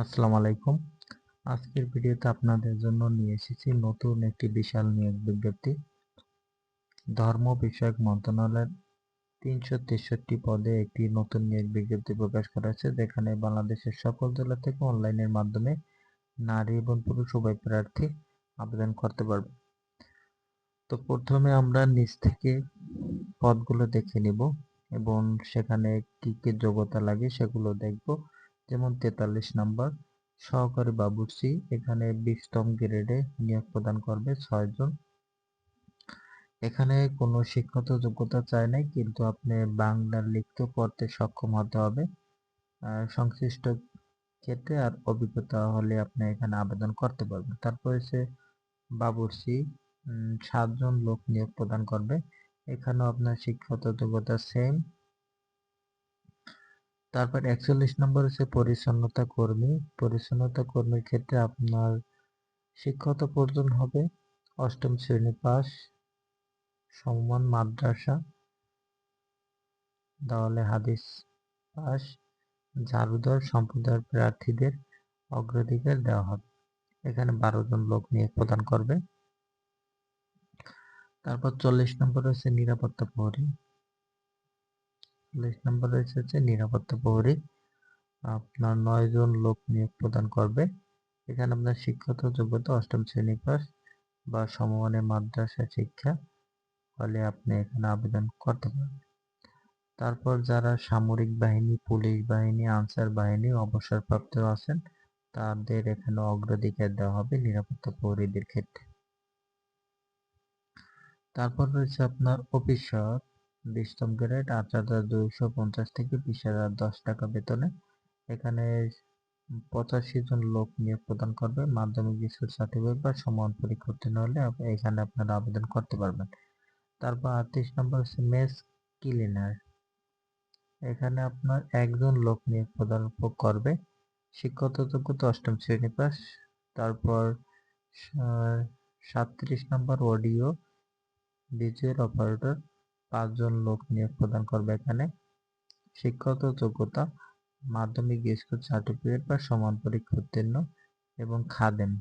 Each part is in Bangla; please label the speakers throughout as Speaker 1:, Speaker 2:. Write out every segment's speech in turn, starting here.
Speaker 1: আসসালামু আলাইকুম। আজকের ভিডিওতে আপনাদের জন্য নিয়ে এসেছি নতুন একটি বিশাল নিয়োগ বিজ্ঞপ্তি। ধর্ম বিষয়ক মন্ত্রণালয়ের তিনশো তেষট্টি পদে একটি নতুন নিয়োগ বিজ্ঞপ্তি প্রকাশ করা হয়েছে, যেখানে বাংলাদেশের সকল জেলা থেকে অনলাইনের মাধ্যমে নারী এবং পুরুষ উভয় প্রার্থী আবেদন করতে পারবে। তো প্রথমে আমরা নিচ থেকে পদগুলো দেখে নিব এবং সেখানে কি কি যোগ্যতা লাগে সেগুলো দেখব। যেমন তেতাল্লিশ নম্বর, সহকারী বাবুর্চি, এখানে বিশতম গ্রেডে নিয়োগ প্রদান করবে ছয়জন এখানে কোনো শিক্ষত যোগ্যতা চায় নাই, কিন্তু আপনি বাংলা লিখতে পড়তে সক্ষম হতে হবে। সংশ্লিষ্ট ক্ষেত্রে আর অভিজ্ঞতা হলে আপনি এখানে আবেদন করতে পারবেন। তারপর হচ্ছে বাবুর্চি সাতজন লোক নিয়োগ প্রদান করবে। এখানেও আপনার শিক্ষত যোগ্যতা সেম তারপর একচল্লিশ নম্বর হচ্ছে পরিচ্ছন্নতা কর্মী। পরিচ্ছন্নতা কর্মীর ক্ষেত্রে আপনার শিক্ষকতা প্রয়োজন হবে। অষ্টম শ্রেণি পাস, সমমান মাদ্রাসা, দেওয়ালে হাদিস পাস ঝাড়ুদর সম্প্রদায়ের প্রার্থীদের অগ্রাধিকার দেওয়া হবে। এখানে বারো জন লোক নিয়োগ প্রদান করবে। তারপর চল্লিশ নম্বর হচ্ছে নিরাপত্তা প্রহরী। চল্লিশ নম্বর রয়েছে হচ্ছে নিরাপত্তা প্রহরী। আপনার নয় জন লোক নিয়োগ প্রদান করবে। এখানে আপনার শিক্ষত যোগ্যতা অষ্টম শ্রেণি পাস বা সমমানের মাদ্রাসা শিক্ষা হলে আপনি এখানে আবেদন করতে পারবেন। তারপর যারা সামরিক বাহিনী, পুলিশ বাহিনী, আনসার বাহিনী, অবসরপ্রাপ্ত আছেন, তাদের এখানে অগ্রাধিকার দেওয়া হবে নিরাপত্তা প্রহরীদের ক্ষেত্রে। তারপর রয়েছে আপনার অফিসার। বিশতম গ্রেড আট হাজার দুইশো পঞ্চাশ থেকে বিশ হাজার দশ টাকা বেতনে। এখানে পঁচাশি জন লোক নিয়োগ প্রদান করবে। মাধ্যমিক, স্কুল সার্টিফিকেট বা সমান পরীক্ষা উত্তীর্ণ হলে এখানে আপনারা আবেদন করতে পারবেন। তারপর আটত্রিশ নম্বর হচ্ছে মেস ক্লিনার এখানে আপনার একজন লোক নিয়োগ প্রদান করবে। শিক্ষত যোগ্যতা অষ্টম শ্রেণি পাস তারপর সাতত্রিশ নম্বর অডিও ভিজুয়াল অপারেটর পাঁচজন লোক নিয়োগ প্রদান করবে এখানে। শিক্ষত যোগ্যতা, মাধ্যমিক, স্কুল সার্টিফিকেট বা সমান পরীক্ষা উত্তীর্ণ এবং খাদেম।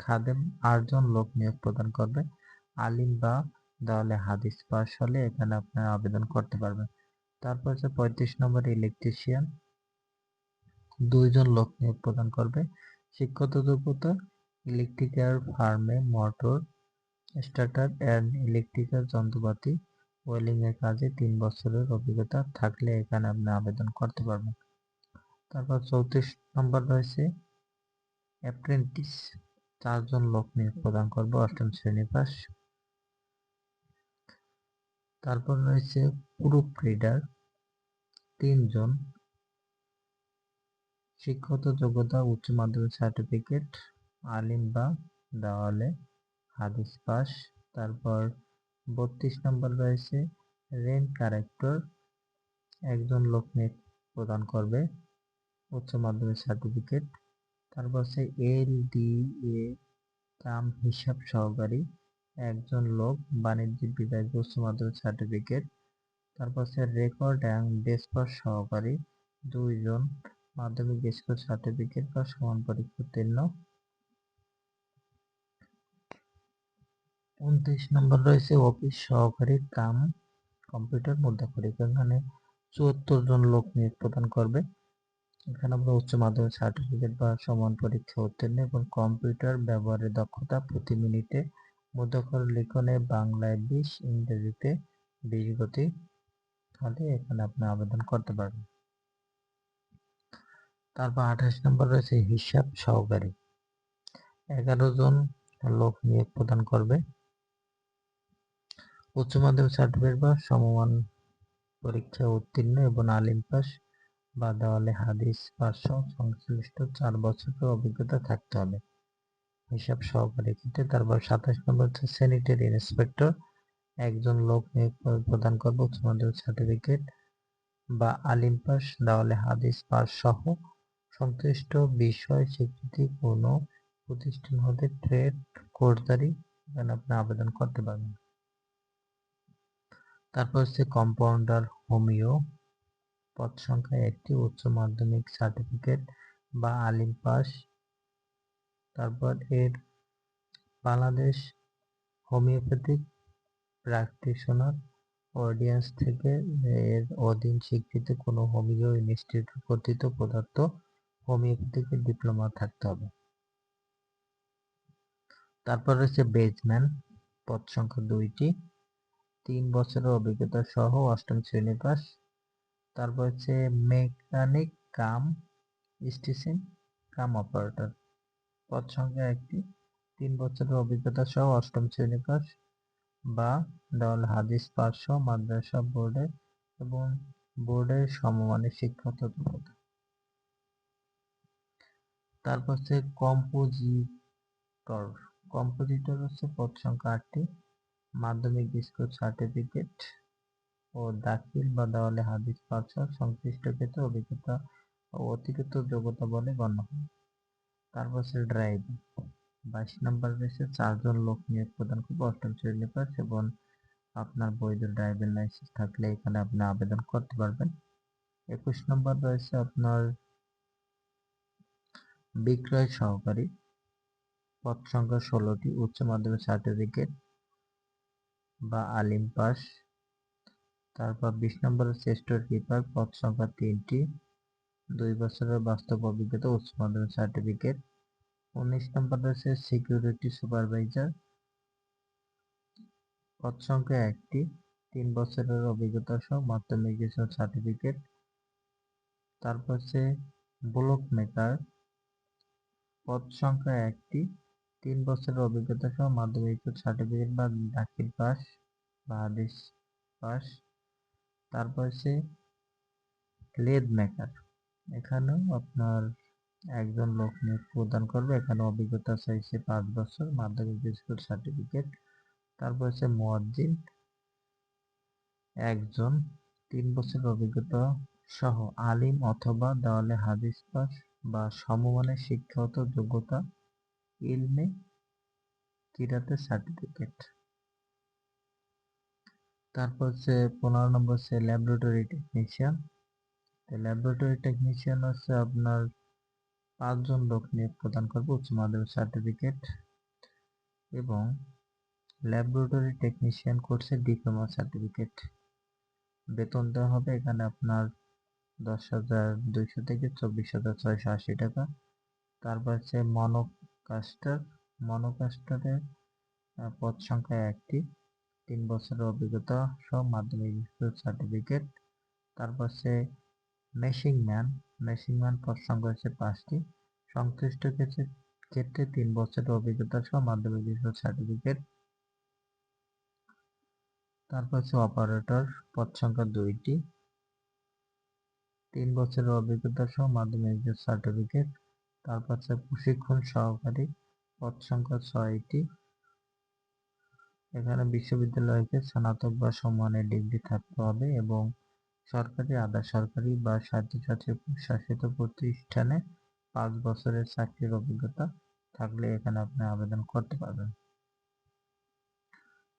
Speaker 1: খাদেম আটজন লোক নিয়োগ প্রদান করবে। আলিম বা দেওয়ালে হাদিস পাস হলে এখানে আপনারা আবেদন করতে পারবেন। তারপর হচ্ছে পঁয়ত্রিশ নম্বর ইলেকট্রিশিয়ান দুইজন লোক নিয়োগ প্রদান করবে। শিক্ষত যোগ্যতা ইলেকট্রিক্যাল ফার্মে মোটর স্টার্টার অ্যান্ড ইলেকট্রিক্যাল যন্ত্রপাতি ওয়েলিং এর কাজে তিন বছরের অভিজ্ঞতা থাকলে এখানে আপনি আবেদন করতে পারবেন। তারপর চৌত্রিশ নম্বর রয়েছে অ্যাপ্রেন্টিস। চারজন লোক নিয়োগ প্রদান করবে, অষ্টম শ্রেণি পাস। তারপর রয়েছে প্রুফ রিডার তিনজন। শিক্ষত যোগ্যতা, উচ্চ মাধ্যমিক সার্টিফিকেট, আলিম বা দেওয়ালে হাদিস পাস। তারপর বত্রিশ নম্বর রয়েছে রেন ক্যারেক্টর একজন লোক নিয়োগ প্রদান করবে উচ্চ মাধ্যমিক সার্টিফিকেট। তারপর হচ্ছে এল ডি এ কাম হিসাব সহকারী একজন লোক বাণিজ্যিক বিভাগে উচ্চ মাধ্যমিক সার্টিফিকেট। তারপর হচ্ছে রেকর্ড অ্যান্ড ডেসপার সহকারী দুইজন মাধ্যমিক স্কুল সার্টিফিকেট বা সমান পরীক্ষা উত্তীর্ণ উনত্রিশ নম্বর রয়েছে অফিস সহকারী কাম কম্পিউটার মুদ্রাক্ষরিক এখানে চুয়াত্তর জন লোক নিয়োগ প্রদান করবে। এখানে আমরা উচ্চ মাধ্যমিক সার্টিফিকেট বা সমান পরীক্ষা উত্তীর্ণ এবং কম্পিউটার ব্যবহারের দক্ষতা প্রতি মিনিটে মুদ্রাক্ষর লিখনে বাংলায় বিশ, ইংরেজিতে বিশ গতি তাহলে এখানে আপনি আবেদন করতে পারবেন। তারপর আঠাশ নম্বর রয়েছে হিসাব সহকারী। এগারো জন লোক নিয়োগ প্রদান করবে। উচ্চ মাধ্যমিক সার্টিফিকেট বা সমমান পরীক্ষা উত্তীর্ণ এবং আলিম পাস বা দেওয়ালে হাদিস পাঁচশো সংশ্লিষ্ট চার বছরের অভিজ্ঞতা থাকতে হবে। হিসাব সহকারী ক্ষেত্রে তারপর সাতাশ নম্বর হচ্ছে স্যানিটারি ইন্সপেক্টর একজন লোক নিয়োগ প্রদান করবে উচ্চ মাধ্যমিক সার্টিফিকেট বা আলিম পাস দেওয়ালে হাদিস পাস সহ সংশ্লিষ্ট বিষয় স্বীকৃতি কোনো প্রতিষ্ঠান হতে ট্রেড কোর্সদারি এখানে আপনি আবেদন করতে পারবেন। তারপর হচ্ছে কম্পাউন্ডার হোমিও পদ সংখ্যা একটি, উচ্চ মাধ্যমিক সার্টিফিকেট বা আলিম পাস তারপর এর বাংলাদেশ হোমিওপ্যাথিক প্র্যাকটিশনার অডিয়েন্স থেকে এর অধীন স্বীকৃত কোনো হোমিও ইনস্টিটিউট কর্তৃত পদার্থ হোমিওপ্যাথিকের ডিপ্লোমা থাকতে হবে। তারপর রয়েছে বেজম্যান পদ সংখ্যা দুইটি তিন বছরের অভিজ্ঞতা সহ অষ্টম শ্রেণি পাস তারপর হচ্ছে mechanic cum station, cum operator. পদ সংখ্যা একটি। তিন বছরের অভিজ্ঞতা সহ অষ্টম শ্রেণি পাস বা দেওয়াল, হাদিস সহ মাদ্রাসা, বোর্ডের এবং বোর্ডের সমমানের যোগ্যতা তারপর হচ্ছে কম্পোজিটর। কম্পোজিটর হচ্ছে পদ সংখ্যা আটটি। মাধ্যমিক স্কুল সার্টিফিকেট ও দাখিল বা দেওয়ালে হাদিস পাস সংশ্লিষ্ট ক্ষেত্রে অভিজ্ঞতা ও অতিরিক্ত যোগ্যতা বলে গণ্য হয়। তারপর হচ্ছে ড্রাইভিং বাইশ নম্বর রয়েছে চারজন লোক নিয়োগ প্রদান করবে। অষ্টম শ্রেণি পাস এবং আপনার বৈধ ড্রাইভিং লাইসেন্স থাকলে এখানে আপনি আবেদন করতে পারবেন। একুশ নম্বর রয়েছে আপনার বিক্রয় সহকারী। পদ সংখ্যা ষোলোটি, উচ্চ মাধ্যমিক সার্টিফিকেট বা আলিম পাস তারপর বিশ নম্বর শ্রেষ্ঠ কিপার পদ সংখ্যা তিনটি। দুই বছরের বাস্তব অভিজ্ঞতা, উচ্চ মাধ্যমিক সার্টিফিকেট উনিশ নম্বর রয়েছে সিকিউরিটি সুপারভাইজার পদ সংখ্যা একটি। তিন বছরের অভিজ্ঞতা সহ মাধ্যমিক সার্টিফিকেট তারপর হচ্ছে ব্লক মেকার পদ সংখ্যা একটি। তিন বছরের অভিজ্ঞতা সহ মাধ্যমিক সার্টিফিকেট বা দাখিল পাস বা আদেশ পাস। তারপর হচ্ছে লেদ মেকার। এখানেও আপনার একজন লোক নিয়োগ প্রদান করবে। এখানে অভিজ্ঞতা চাইছে পাঁচ বছর, মাধ্যমিক স্কুল সার্টিফিকেট। তারপর হচ্ছে মুয়াজ্জিন। একজন, তিন বছরের অভিজ্ঞতা সহ আলিম অথবা দেওয়ালে হাদিস পাস বা সমমানের শিক্ষাগত যোগ্যতা ইলমে কিরাতের সার্টিফিকেট তারপর হচ্ছে পনেরো নম্বর হচ্ছে ল্যাবরেটরি টেকনিশিয়ান ল্যাবরেটরি টেকনিশিয়ান হচ্ছে আপনার পাঁচজন লোক নিয়োগ প্রদান করবে উচ্চ মাধ্যমিক সার্টিফিকেট এবং ল্যাবরেটরি টেকনিশিয়ান কোর্সের ডিপ্লোমা সার্টিফিকেট বেতন দেওয়া হবে এখানে আপনার দশ হাজার দুইশো থেকে চব্বিশ হাজার ছয়শো আশি টাকা। তারপর হচ্ছে মনোকাস্টার মনোকাস্টারের পদ সংখ্যা একটি। তিন বছরের অভিজ্ঞতা সহ মাধ্যমিক স্কুল সার্টিফিকেট তারপর হচ্ছে মেশিং ম্যান মেশিং ম্যান পদ সংখ্যা হচ্ছে পাঁচটি। সংশ্লিষ্ট ক্ষেত্রে ক্ষেত্রে তিন বছরের অভিজ্ঞতা সহ মাধ্যমিক স্কুল সার্টিফিকেট তারপর হচ্ছে অপারেটর পদ সংখ্যা দুইটি। তিন বছরের অভিজ্ঞতা সহ মাধ্যমিক স্কুল সার্টিফিকেট তারপর হচ্ছে প্রশিক্ষণ সহকারী পদ সংখ্যা ছয়টি। এখানে বিশ্ববিদ্যালয়কে স্নাতক বা সম্মানের ডিগ্রি থাকতে হবে এবং সরকারি আধা সরকারি বা স্বায়ত্তশাসিত শাসিত প্রতিষ্ঠানে পাঁচ বছরের চাকরির অভিজ্ঞতা থাকলে এখানে আপনি আবেদন করতে পারবেন।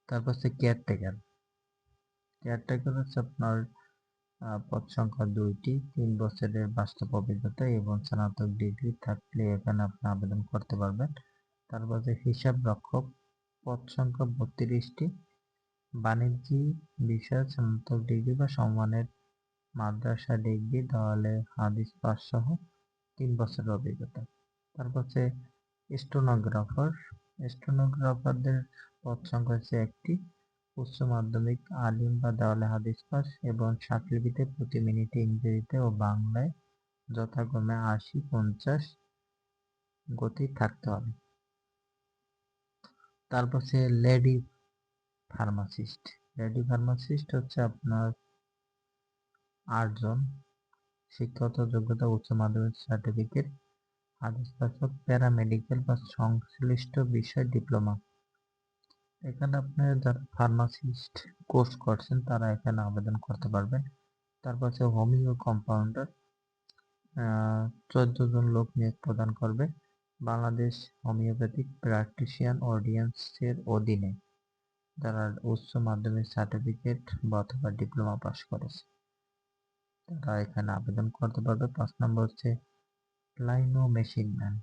Speaker 1: তারপর হচ্ছে কেয়ারটেকার কেয়ারটেকার হচ্ছে আপনার পদ সংখ্যা দুইটি, তিন বছরের বাস্তব অভিজ্ঞতা এবং স্নাতক ডিগ্রি থাকলে এখানে আপনি আবেদন করতে পারবেন। তারপর যে হিসাব রক্ষক, পদ সংখ্যা বত্রিশটি, বাণিজ্যিক বিষয়, স্নাতক ডিগ্রি বা সম্মানের মাদ্রাসা ডিগ্রি দেওয়ালে হাদিস পাস সহ তিন বছরের অভিজ্ঞতা। তারপর হচ্ছে স্টোনোগ্রাফার, স্টোনোগ্রাফারদের পদ সংখ্যা হচ্ছে একটি উচ্চ মাধ্যমিক আলিম বা দেওয়ালে হাদিস পাস এবং সাতলিপিতে প্রতি মিনিটে ইংরেজিতে ও বাংলায় যথাক্রমে আশি পঞ্চাশ গতি থাকতে হবে। তারপর হচ্ছে লেডি ফার্মাসিস্ট। লেডি ফার্মাসিস্ট হচ্ছে আপনার আটজন শিক্ষাগত যোগ্যতা, উচ্চ মাধ্যমিক সার্টিফিকেট হাদিস পাঠক প্যারামেডিক্যাল বা সংশ্লিষ্ট বিষয় ডিপ্লোমা এখানে আপনার যারা ফার্মাসিস্ট কোর্স করছেন, তারা এখানে আবেদন করতে পারবেন তারপর হচ্ছে হোমিও কম্পাউন্ডার চোদ্দ জন লোক নিয়োগ প্রদান করবে বাংলাদেশ হোমিওপ্যাথিক প্র্যাকটিশিয়ান অডিয়েন্সের অধীনে, যারা উচ্চ মাধ্যমিক সার্টিফিকেট বা অথবা ডিপ্লোমা পাস করেছে। তারা এখানে আবেদন করতে পারবে। পাঁচ নম্বর হচ্ছে লাইন মেশিন ম্যান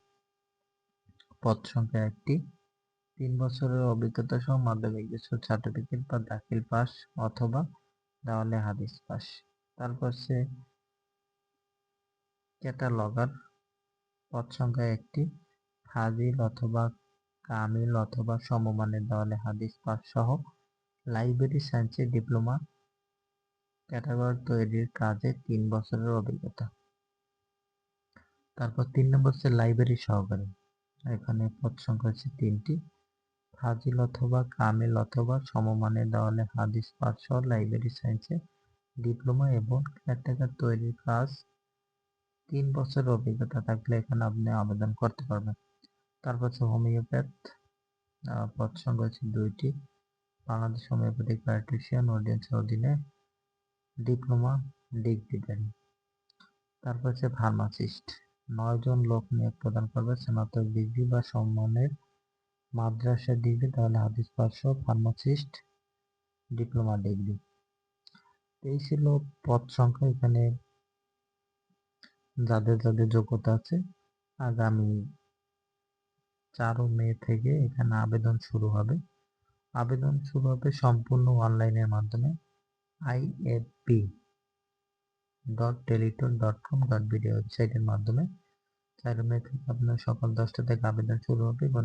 Speaker 1: পদ সংখ্যা একটি। তিন বছরের অভিজ্ঞতা সহ মাধ্যমিক স্কুল সার্টিফিকেট বা দাখিল পাস অথবা দেওয়ালে হাদিস পাস। তারপর সে ক্যাটালগার পদ সংখ্যা একটি, ফাজিল অথবা কামিল অথবা সমমানের দেওয়ালে হাদিস পাস সহ লাইব্রেরি সায়েন্সের ডিপ্লোমা ক্যাটাগর তৈরির কাজে তিন বছরের অভিজ্ঞতা। তারপর তিন নম্বর হচ্ছে লাইব্রেরি সহকারী। এখানে পদ সংখ্যা হচ্ছে তিনটি। ফাজিল অথবা কামিল অথবা সমমানের দেওয়ালে হাদিস পাঠ সহ লাইব্রেরি সায়েন্সে ডিপ্লোমা এবং ক্যাটাগর তৈরির কাজ তিন বছরের অভিজ্ঞতা থাকলে এখানে আপনি আবেদন করতে পারবেন। তারপর হচ্ছে হোমিওপ্যাথ পদ সংখ্যা হচ্ছে দুইটি, বাংলাদেশ হোমিওপ্যাথিক প্র্যাকটিশিয়ান অডিয়েন্সের অধীনে ডিপ্লোমা ডিগ্রিধারী তারপর হচ্ছে ফার্মাসিস্ট নয় জন লোক নিয়োগ প্রদান করবে, স্নাতক ডিগ্রি বা সম্মানের মাদ্রাসা ডিগ্রি তাহলে হাদিস পাঁচশো ফার্মাসিস্ট ডিপ্লোমা ডিগ্রি এই ছিল পদ সংখ্যা এখানে যাদের যাদের যোগ্যতা আছে। আগামী চারো মে থেকে এখানে আবেদন শুরু হবে। আবেদন শুরু হবে সম্পূর্ণ অনলাইনের মাধ্যমে। I IFP dot teletalk dot com dot BD ওয়েবসাইটের মাধ্যমে। চার মে থেকে আপনার সকাল দশটা থেকে আবেদন শুরু হবে এবং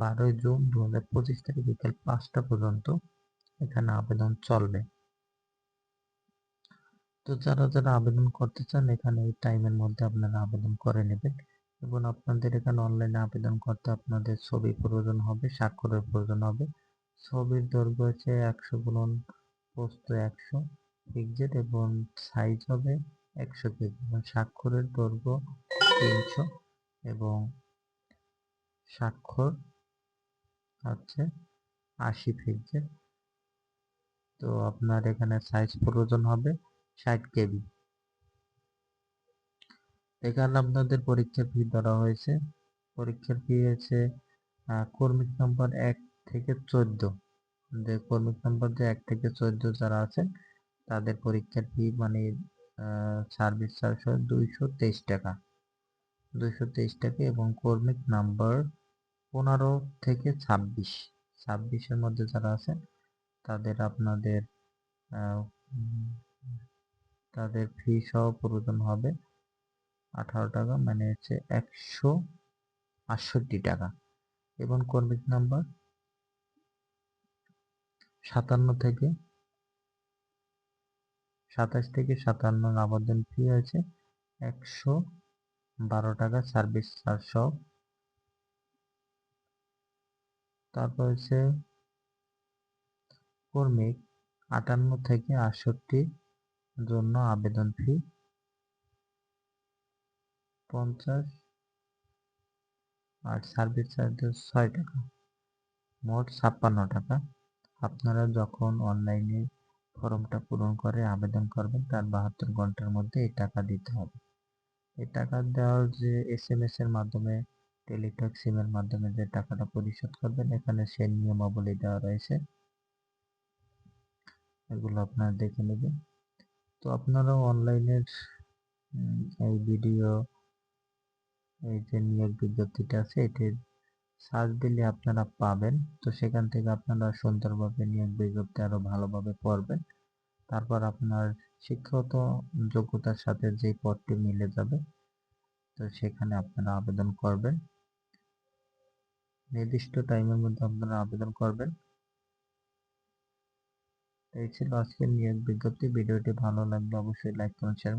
Speaker 1: বারোই জুন দু হাজার পঁচিশ তারিখ বিকেল পাঁচটা পর্যন্ত এখানে আবেদন চলবে। তো যারা যারা আবেদন করতে চান, এখানে এই টাইমের মধ্যে আপনারা আবেদন করে নেবেন এবং আপনাদের এখানে অনলাইনে আবেদন করতে আপনাদের ছবি প্রয়োজন হবে, স্বাক্ষরের প্রয়োজন হবে। ছবির দৈর্ঘ্য হচ্ছে একশো গুণন পোস্ত একশো পিকজেট এবং সাইজ হবে একশো কেজি এবং স্বাক্ষরের দৈর্ঘ্য তিনশো এবং স্বাক্ষর হচ্ছে আশি পিকজেট তো আপনার এখানে সাইজ প্রয়োজন হবে ষাট কেবি। এখানে আপনাদের পরীক্ষার ফি ধরা হয়েছে। পরীক্ষার ফি হয়েছে কর্মিক নম্বর এক থেকে চোদ্দ। যে কর্মিক নম্বর যে এক থেকে চোদ্দ যারা আছেন, তাদের পরীক্ষার ফি মানে সার্ভিস চার্জ হয় দুইশো তেইশ টাকা। দুইশো তেইশ টাকা এবং কর্মিক নাম্বার পনেরো থেকে ছাব্বিশ, ছাব্বিশের মধ্যে যারা আছেন, তাদের আপনাদের তাদের ফি সহ প্রয়োজন হবে আঠারো টাকা মানে হচ্ছে একশো আটষট্টি টাকা। এবং কর্মিক নাম্বার সাতান্ন থেকে, সাতাশ থেকে সাতান্ন আবেদন ফি আছে একশো বারো টাকা সার্ভিস চার্জ সহ তারপর হচ্ছে কর্মিক আটান্ন থেকে আটষট্টি জন্য আবেদন ফি পঞ্চাশ আর সার্ভিস চার্জেস ছয় টাকা। মোট ছাপ্পান্ন টাকা। আপনারা যখন অনলাইনে ফর্মটা পূরণ করে আবেদন করবেন, তার বাহাত্তর ঘণ্টার মধ্যে এই টাকা দিতে হবে। এই টাকা দেওয়ার যে এস এম এস এর মাধ্যমে টেলিটক সিমের মাধ্যমে যে টাকাটা পরিশোধ করবেন, এখানে সে নিয়মাবলী দেওয়া রয়েছে। এগুলো আপনারা দেখে নেবেন। তো আপনারা অনলাইনের এই ভিডিও, এই যে নিয়োগ বিজ্ঞপ্তিটা আছে এটির সার্চ দিলে আপনারা পাবেন। তো সেখান থেকে আপনারা সুন্দরভাবে নিয়োগ বিজ্ঞপ্তি আরও ভালোভাবে পড়বেন। তারপর আপনার শিক্ষাগত যোগ্যতার সাথে যে পদটি মিলে যাবে, তো সেখানে আপনারা আবেদন করবেন। নির্দিষ্ট টাইমের মধ্যে আপনারা আবেদন করবেন। এই ছিল আজকের নিয়োগ বিজ্ঞপ্তি। ভিডিওটি ভালো লাগলে অবশ্যই লাইক করুন। শেয়ার